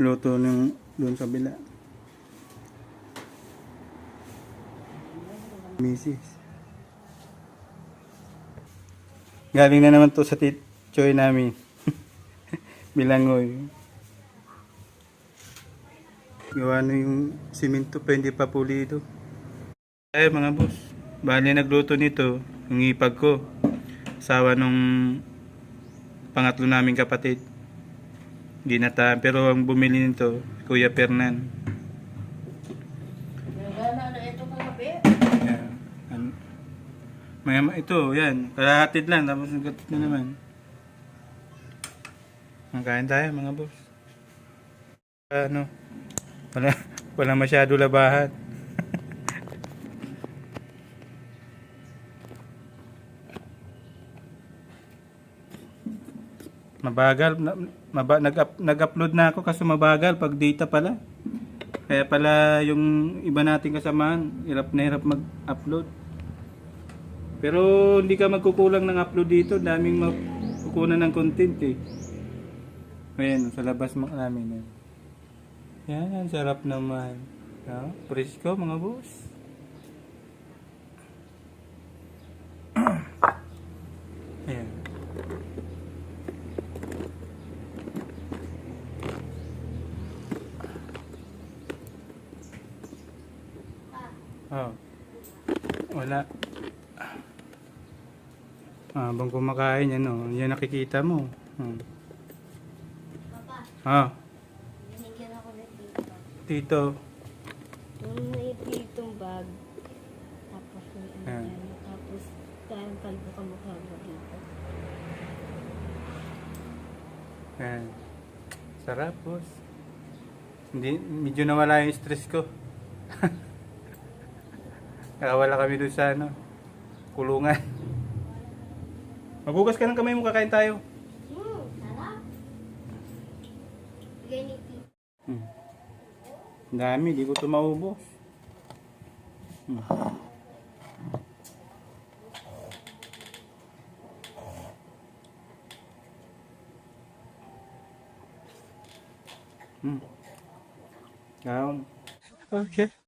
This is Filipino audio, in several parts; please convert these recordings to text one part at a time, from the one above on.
luto ng doon sa bila. Misis. Galing na naman to sa tit choy namin. Bilangoy. Gawa na yung simento pa hindi pa pulido. Ay mga boss, bali nagluto nito, yung ipag ko. Sawa nung pangatlo naming kapatid. Ginataan, pero ang bumili nito, Kuya Fernan. Gana na ito kagabi. Yan. An- ito, yan. Kalahatid lang, tapos nagatot na naman. Makain tayo mga boss. Ano? Wala, wala masyado labahan. Mabagal, maba, nag-up, nag-upload na ako kasi mabagal pag data pala. Kaya pala yung iba nating kasamahan, hirap na hirap mag-upload. Pero hindi ka magkukulang ng upload dito, daming magkukunan ng content eh. Ayan, sa labas mo namin. Yan, yan sarap naman. Yeah, presko mga boss. Ayan. Oh. Wala. Habang kumakain yan, oh. Yan nakikita mo. Hmm. Papa, Ah, binigyan ako ng dito. tito. Yung may ditong bag. Tapos may ano Ah. yan. Tapos dahil kalbo ka mukha mo dito. Yan. Sarap, boss. Hindi, medyo nawala yung stress ko. Nakawala kami doon sa ano, kulungan. Magugas ka ng kamay mo, kakain tayo. Hmm, sarap. Bigay ni Tito. Hmm. Dami, di ko ito maubos. Hmm. Hmm. Down. Okay.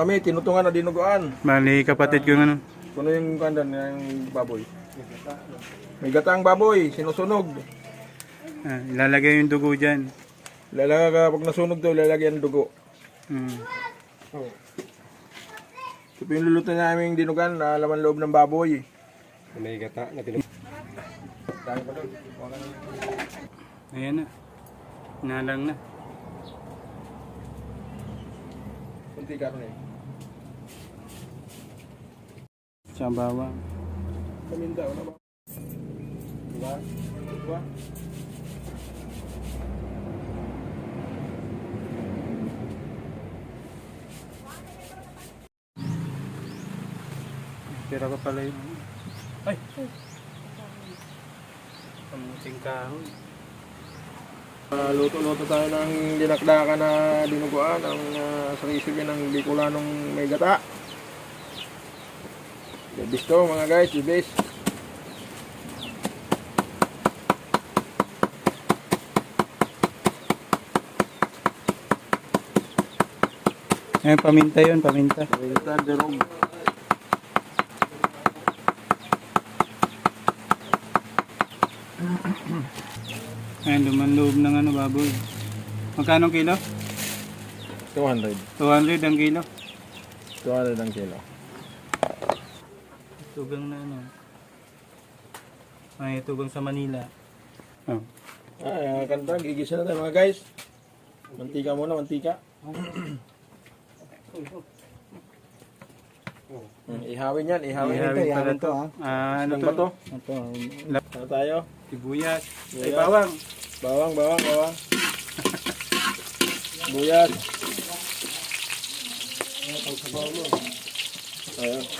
Kami, tinutungan na dinuguan. Mali kapatid ko ano. Kuno yung kandan, yung baboy. May gatang baboy, sinusunog. Ah, ilalagay yung dugo dyan. Lalaga ka, pag nasunog to, lalagyan ng dugo. Hmm. Oh. Yung luluto namin dinugan na laman loob ng baboy. May gata na doon. Ayan na. Nalang na. Kunti ka rin eh. Sa bawang. Paminda, wala ba? Diba? Diba? Tira pa pala yung... Ay! Kamuting kahoy. Uh, luto-luto tayo ng dinakdakan na dinuguan ang uh, sa recipe ng Bicolanong may gata. Best to mga guys, best. Eh, paminta yun, paminta. The room. Ayan, luman loob ng ano, baboy. Magkano ang kilo? 200. 200 ang kilo. 200 ang kilo. Tugang na ano. Ay, tugang sa Manila. Oh. Ah, kanta, gigisa na tayo mga guys. Mantika muna, mantika. Hmm, ihawin yan, ihawin. Ihawin ito, pala ihawin to. Ah, ano to? Ito, Ano tayo? Sibuyas. Ay, Sibuyas. bawang. Bawang, bawang, bawang. Buyas. Ayan.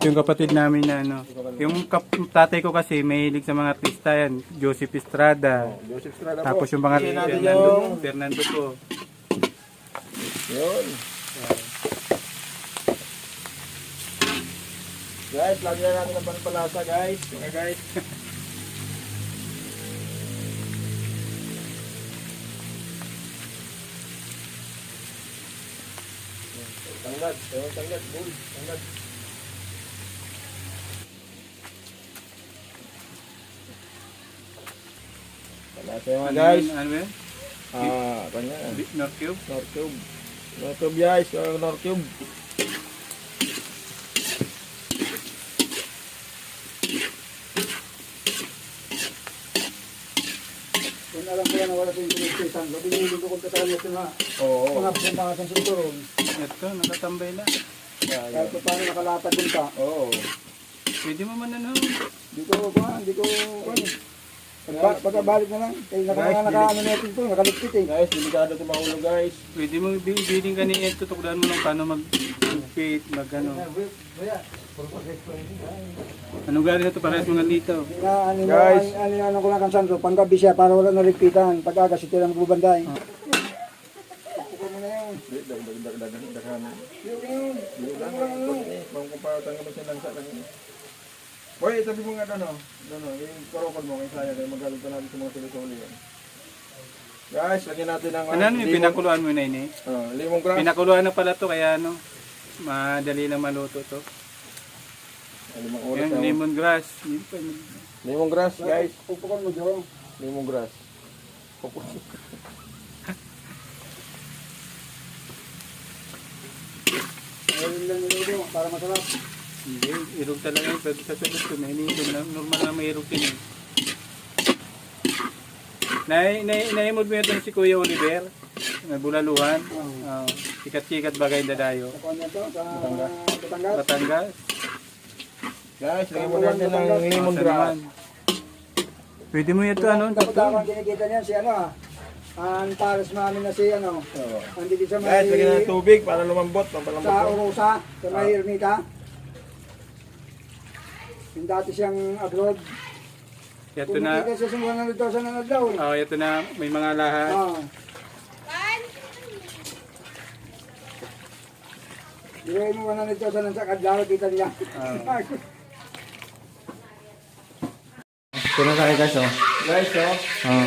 Yung kapatid namin na ano. Yung kap- tatay ko kasi mahilig sa mga artista yan. Joseph Estrada. Joseph Estrada po. Tapos yung mga Hindi natin Fernando, yung- Fernando po. Yun. Guys, lagyan na natin ng panpalasa guys. Mga guys. Tanggad. Ewan tanggad. Bull. Tanggad. Yung mga guys. Ano, ano yun? Ah, kanya. Bi- North Cube? North Cube. North Cube guys, uh, North Cube. kung alam ko yan na wala sa implementation, sabi niyo ko kung tatawag ito na Oo. mga mga sa sunturon, Ito, nakatambay na. Yeah, kahit pa paano nakalatag din ka, Oo. Pwede mo man ano. hindi ko kuha, hindi ko kuha. Pagka, pagkabalik na lang, kaya naka, Guys, naka, ano natin ito, nakaligpit eh. Guys, delikado ito mga ulo guys. Pwede mo bibiling ka ni Ed, tutuklaan mo lang paano mag-fit, mag ano. Anong galing na ito? Parehas mga. Na, ano, Guys. Ano, ano, ano ko lang kan Sandro, panggabi siya para wala naligpitan, pag aga siya lang magbubanday. Pagkukuha mo na yun. Dagdagan. Yung yun. Yung lang, bang kumpara mo siya lang sa lang. Boy, sabi mo nga doon, doon, yung karokod mo, kay Saya, kaya magalit pa natin sa mga silisoli yan. Guys, lagyan natin ng Ano ano yung pinakuluan mo na ini? Oh, limong grass. Pinakuluan na pala to kaya ano, madali lang maluto to. limong oras. Yan, ah. lemongrass. Yun pa, Limong grass, guys. Pupukan mo, Joe. Limong grass. Ayun lang niluluto, para masarap. Hindi, irog talaga yun. Pwede sa tulad ko, nahinihintay na normal na may irog din eh. Nai, nai, naimod mo ito si Kuya Oliver, na bulaluhan. Oh, sikat-sikat bagay dadayo. Sa kanya to, sa Batangas. Batangas. Guys, lagyan mo natin ng limong Sa grass. Pwede mo ito ano, Kapag kinikita niya si ano ah. Ang pares namin na si ano. Oo. Andito sa Guys, may lagyan ng tubig para lumambot. Sa. Orosa, sa may Ermita. Yung dati siyang abroad. ito na, Kumikita siya sa 100,000 na eh. oh, ito na, may mga lahat. Ah. Biruin mo 100,000 ang sa kadlaw, kita niya. Ito na tayo guys, oh. Guys, oh. Oh.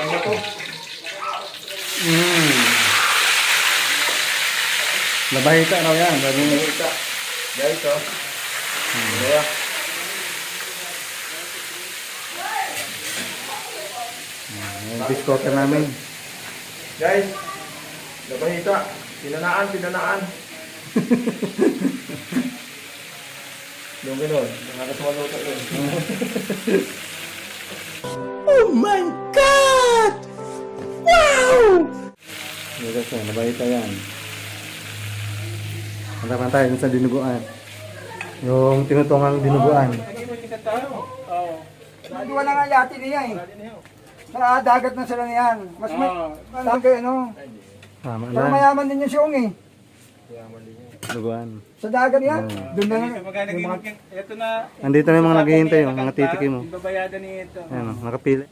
Ano to? Mm. Labahita raw yan. Bago Ita. Guys, oh. Dalawa. yung fish cooker namin. Guys, labahita. Pinanaan, pinanaan. Yung gano'n, nakakatawa luto yun. Yung guys, oh, labahita yan. Dun sa dinuguan. Yung tinutungang dinuguan. Nagawa na nga yati niya eh. Sa dagat na sila niyan. Mas may, ano kayo ano. Tama Pero lang. mayaman din yung siung eh. Dinuguan. Sa dagat yan. Doon na Ito na. Andito na yung mga naghihintay, yung mga titiki mo. Babayadan ni ito. Ayan, oh, nakapili.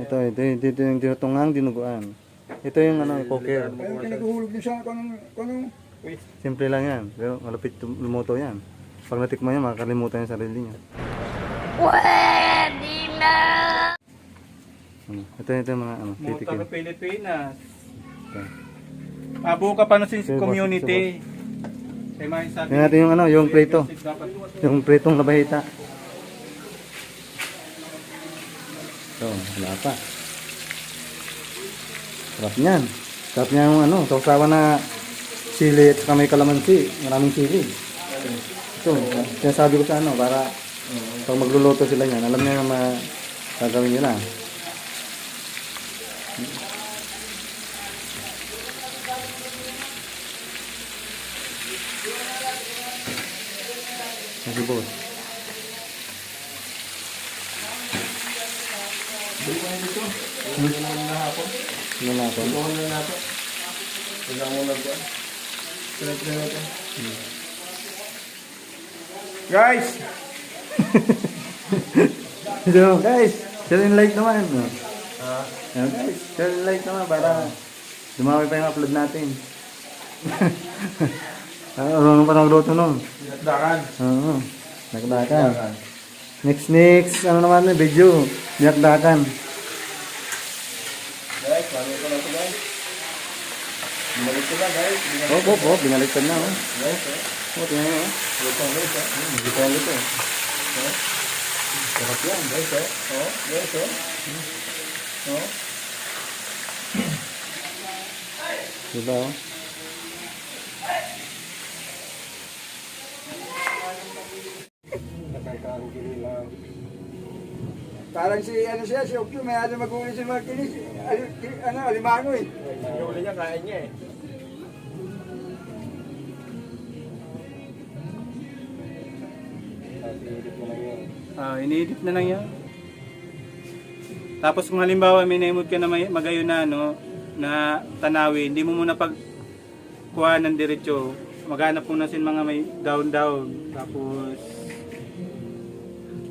Ito, ito, ito, ito yung tinutungang dinuguan. Ito yung ano, yung poker. Kaya yung kinaguhulog niyo siya, kung anong, Simple lang yan. Pero malapit lumuto yan. Pag natikman yan, makakalimutan yung sarili niya. Pwede na! Ano, ito, ito yung mga ano, Motor titikin. Pilipinas. Ito. Abo ka pa na sa Sige, community. Kaya mga sabi. Tingnan natin yung ano, yung prito. Dapat Yung pritong labahita. Ito, wala pa. Sarap niyan. Sarap niya yung ano, sausawa na sili at saka may kalamansi. Maraming sili. Ito, sinasabi ko sa ano, para pag magluluto sila niyan, alam niya na ma gagawin nila. Kasi boss. Ano na ako? Ito na nato. Tingnan mo lang ko. Select na nato. Guys! So guys, share and like naman. No? Ayan, guys, share and like naman para dumami pa yung upload natin. Ah, ano pa nagluto nun? Dinakdakan. Oo, nakdakan. Next, next, ano naman yung video? Nakdakan. Guys, paano ko na ito guys? Bumalik ko na guys. Binalik Oh, oh, oh, binaliktad na. Oh, guys. eh. Tingnan mo. oh. Luto guys. ko ulit eh. Sarap yan guys. eh. Oh, guys. Oh. Oh. Diba oh? parang si, ano siya, si Okyo, may ano magulit sa mga kinis, ano, alimango eh. Yung uli niya, kain niya eh. Ah, iniidip na lang yan. Tapos kung halimbawa may naimod ka na may, magayon na, no, na tanawin, hindi mo muna pag kuha ng diretso. Maghanap muna sin mga may down-down. Tapos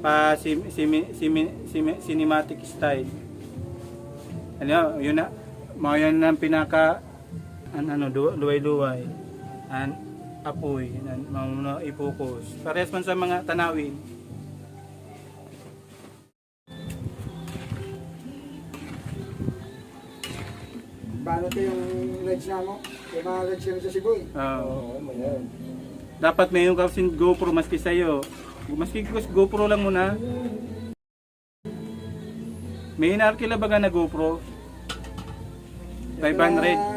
pa sim, sim, sim, sim, cinematic style. Ano, yun na, mga yun ang pinaka an, ano, luway-luway. An, apoy, an, mga i-focus. Parehas man sa mga tanawin. Paano ito yung lights na mo? Yung mga lights yung sa Cebu eh. Oo. Oo, mayan. dapat may yung kasi GoPro maski sa'yo. Maski kus- GoPro lang muna. May inarkila ba ka na GoPro? 500?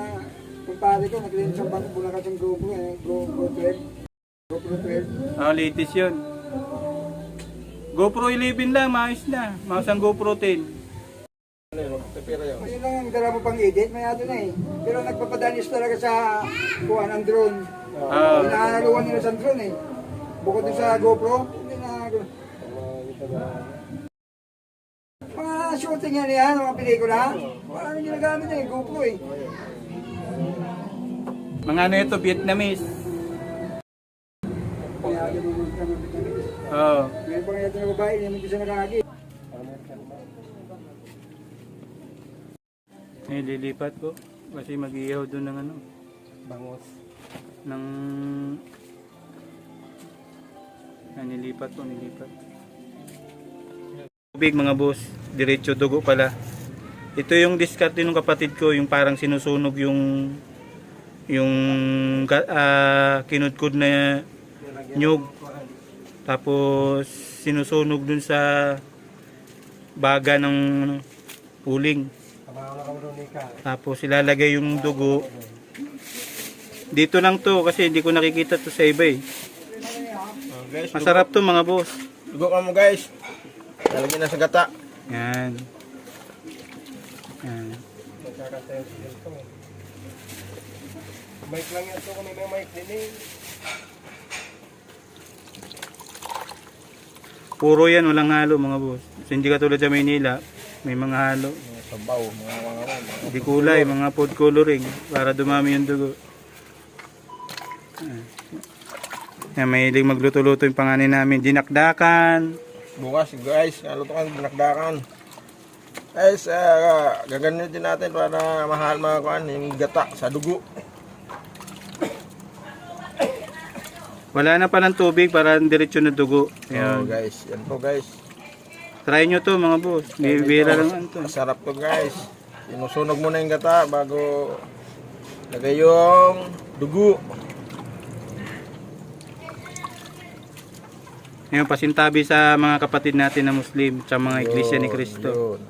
Kumpare ko, naglinis ang bangko, bulakas yung GoPro eh. GoPro 12. GoPro 12. Ah, latest yun. GoPro 11 lang, maayos na. Maayos ang GoPro 10. Ano yun? Tapira yun. Ayun lang ang dala mo pang edit, may ato na eh. Pero nagpapadanis talaga sa kuha ng drone. Ah, Inaanaluan nila sa drone eh. Bukod dun sa GoPro, hindi na mga shooting yan yan, mga pelikula. Parang ginagamit niya yung GoPro eh. Mga ano ito, Vietnamese. Oo. Ngayon pang ito na babae, hindi siya nakakagi. Eh, lilipat ko. Kasi mag-iihaw doon ng ano. Bangos. Ng... Ah, nilipat ko, nilipat. Tubig mga boss. Diretso dugo pala. Ito yung diskarte ng kapatid ko, yung parang sinusunog yung yung ah, kinudkod na nyug. Tapos sinusunog dun sa baga ng uling. Tapos ilalagay yung dugo. Dito lang to kasi hindi ko nakikita to sa iba eh. Oh, Masarap to mga boss. Dugo ka mo guys. Lalagyan na sa gata. Yan. Yan. Mic lang yan to kung may mic din eh. Puro yan, walang halo mga boss. So, hindi katulad sa Maynila, may mga halo. Mga sabaw, mga mga mga. Hindi kulay, mga food coloring para dumami yung dugo. Yan. Yan, mahilig magluto-luto yung panganin namin. Dinakdakan. Bukas guys, naluto ka ng binakdakan. Guys, uh, gagamitin natin para mahal mga kuan yung gata sa dugo. Wala na palang tubig para diretso na dugo. Oh, Ayan. guys, yan po guys. Try nyo to mga boss. Bibira lang to. Masarap to guys. Sinusunog mo na yung gata bago lagay yung dugo. Ngayon, pasintabi sa mga kapatid natin na Muslim sa mga iglesia ni Yun, Cristo. yun.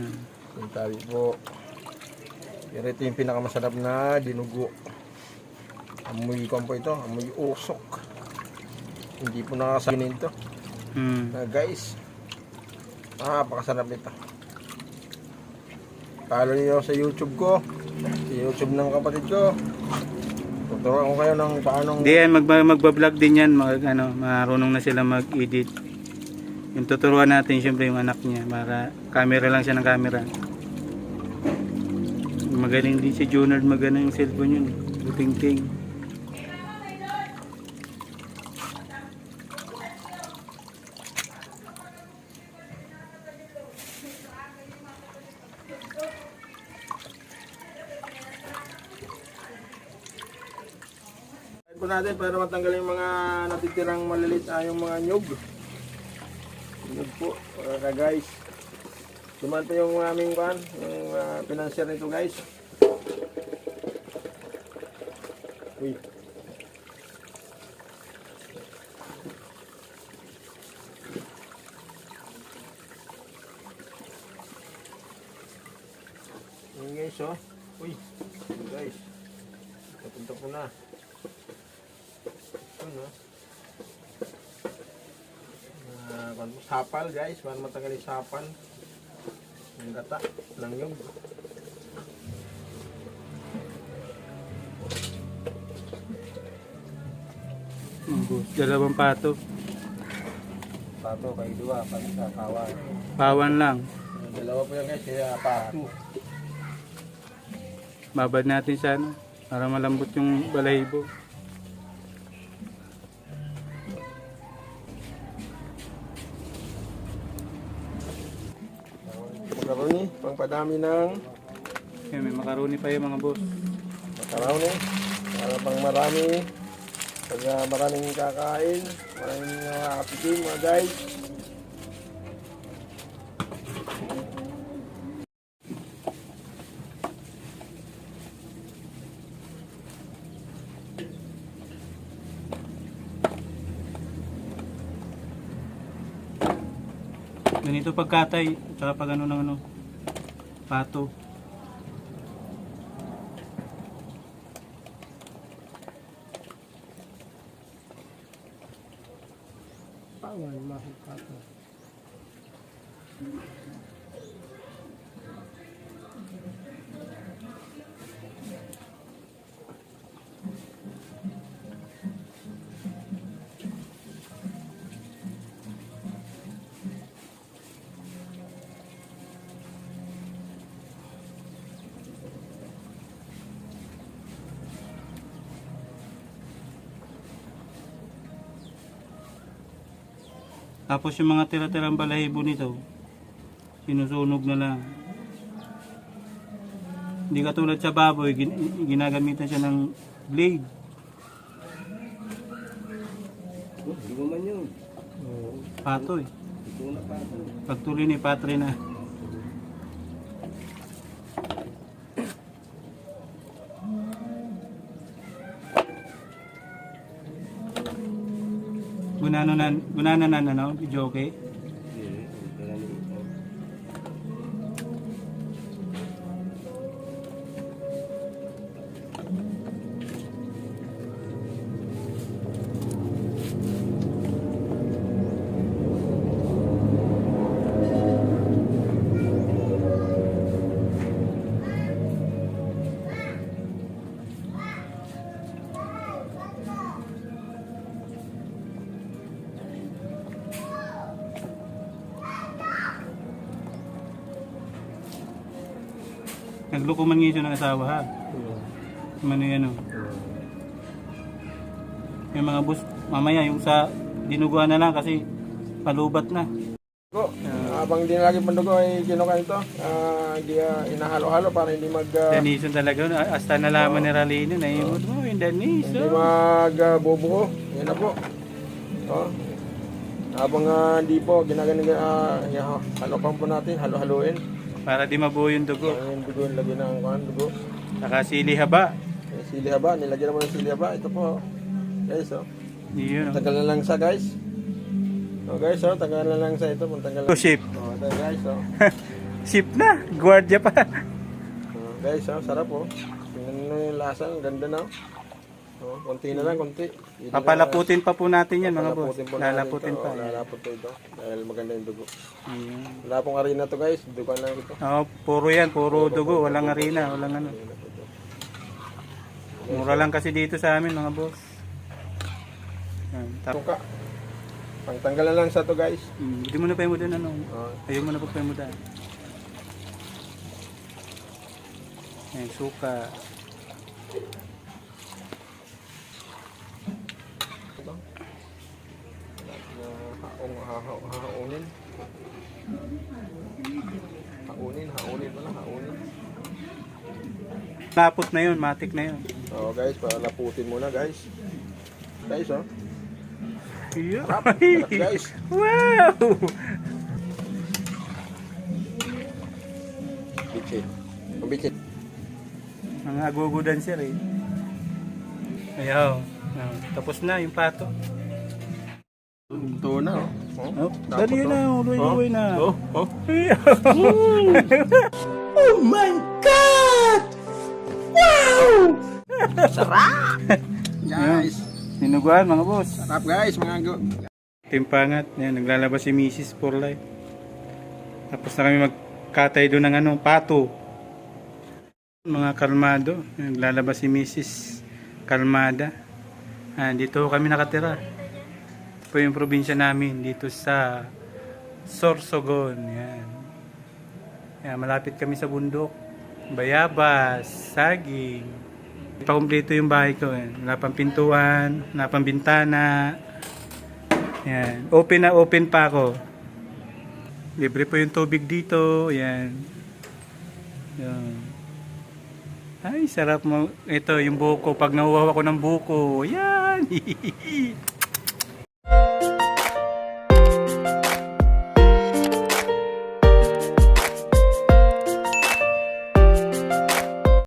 Yan. Yung tabi po. Pero ito yung pinakamasarap na dinugo. Amoy ko po ito. Amoy usok. Hindi po nakasaginin to. Hmm. Ah, guys. Ah, pakasarap nito. Follow niyo sa YouTube ko. Sa YouTube ng kapatid ko. Tuturuan ko kayo ng paano Hindi yan, mag, magbablog din yan. Mag, ano, marunong na sila mag-edit. Yung tuturuan natin syempre yung anak niya. Para camera lang siya ng camera. Magaling din si Junard magano yung cellphone yun. Buting-ting. Po natin para matanggal yung mga natitirang malilit ah, yung mga nyug. Nyug po, mga guys. Duman po yung aming pan, yung uh, financier nito guys. Uy. Yun guys oh. Uy. Yun, guys. Papunta po na. Ano? Uh, kan sapal guys, para matagal sapal. Yung gata ng boss. Dalawang pato. Pato kay dua, pati sa kawan. Pawan lang. Dalawa po yan guys, kaya pato. Babad natin sa ano. Para malambot yung balahibo. Pangpadami ng Yan, may makaroni pa yung mga boss. makaroni. Para pang marami. Pag uh, maraming kakain, maraming uh, apitin mga guys. Ganito pagkatay, tsaka pag ano ng ano, pato. Tapos yung mga tira-tirang balahibo nito, sinusunog na lang. Hindi katulad sa baboy, gin- ginagamitan siya ng blade. Hindi mo man yun. Pato eh. Ito na pa. Pagtuloy ni Patre na. Gunano na, gunana na ano, video Nagloko man ngayon siya ng asawa ha. Ano yan o. Yung mga bus, mamaya yung sa dinuguan na lang kasi palubat na. Ko, habang hindi nalagay pandugo ay kinukan ito. Ah, hindi ah, inahalo-halo para hindi mag ah, Danison talaga. no? Hasta nalaman ni Ralino na imod mo yung hindi Danison. mag ah, bubuo. Yan na po. Oh. Habang ah, hindi po ginagawa uh, halo po natin, halo-haluin. Para di mabuo yung dugo. Ang dugo lagyan ng kuan dugo. Saka sili haba. Yung sili haba, nilagyan naman ng sili haba. Ito po. Guys, oh. Yun. oh. Tagal na lang sa guys. Oh guys, oh, tagal na lang sa ito, tagal Oh, na. ship. Oh, ito, guys, oh. Ship na. Guardia pa. Oh, guys, oh, sarap oh. Tingnan nyo yung lasa, ang ganda na. Oh, konti na lang, konti. Hindi Papalaputin pa po natin yan mga boss. Papalaputin po natin Lalaputin ito. pa. Oh, lalapot po ito. Dahil maganda yung dugo. Ayan. Wala pong arena to guys, dugo lang ito. Oo, puro yan. Puro dugo. Walang arena. Walang ano. Mura lang kasi dito sa amin mga boss. Ayan. Tap- Tuka. Pangtanggal na lang sa to guys. Hmm, Hindi mo na pa yung mudan ano. Oh, Ayaw mo na pa yung mudan. Ayan, suka. ito. Uh, haong, haong, haunin. Haunin, haunin pala, haunin. Lapot na yun. Matik na yun. Oh guys, palaputin muna guys. Guys, oh. Yeah. Guys. wow! Bitchin. Ang bitchin. Mga agugudan sir eh. Ayaw. Ah, tapos na yung pato. Ito na, oh. Oh, Dapat dali to. na, uloy-uloy na. Oh, oh. Guys, Sinuguan mga boss. sarap guys, mga go. Timpangat. Yan, naglalabas si Mrs. for life. Tapos na kami magkatay doon ng ano, pato. Mga kalmado. Naglalabas si Mrs. Kalmada. Ah, dito kami nakatira. Ito po yung probinsya namin dito sa Sorsogon. Yan. Yan, malapit kami sa bundok. Bayabas, saging. Pakumpleto yung bahay ko. Yan. Wala pang pintuan, wala bintana. Yan. Open na open pa ako. Libre po yung tubig dito. Yan. Yan. Ay, sarap mo. Ito, yung buko. Pag nahuhaw ako ng buko. Yan.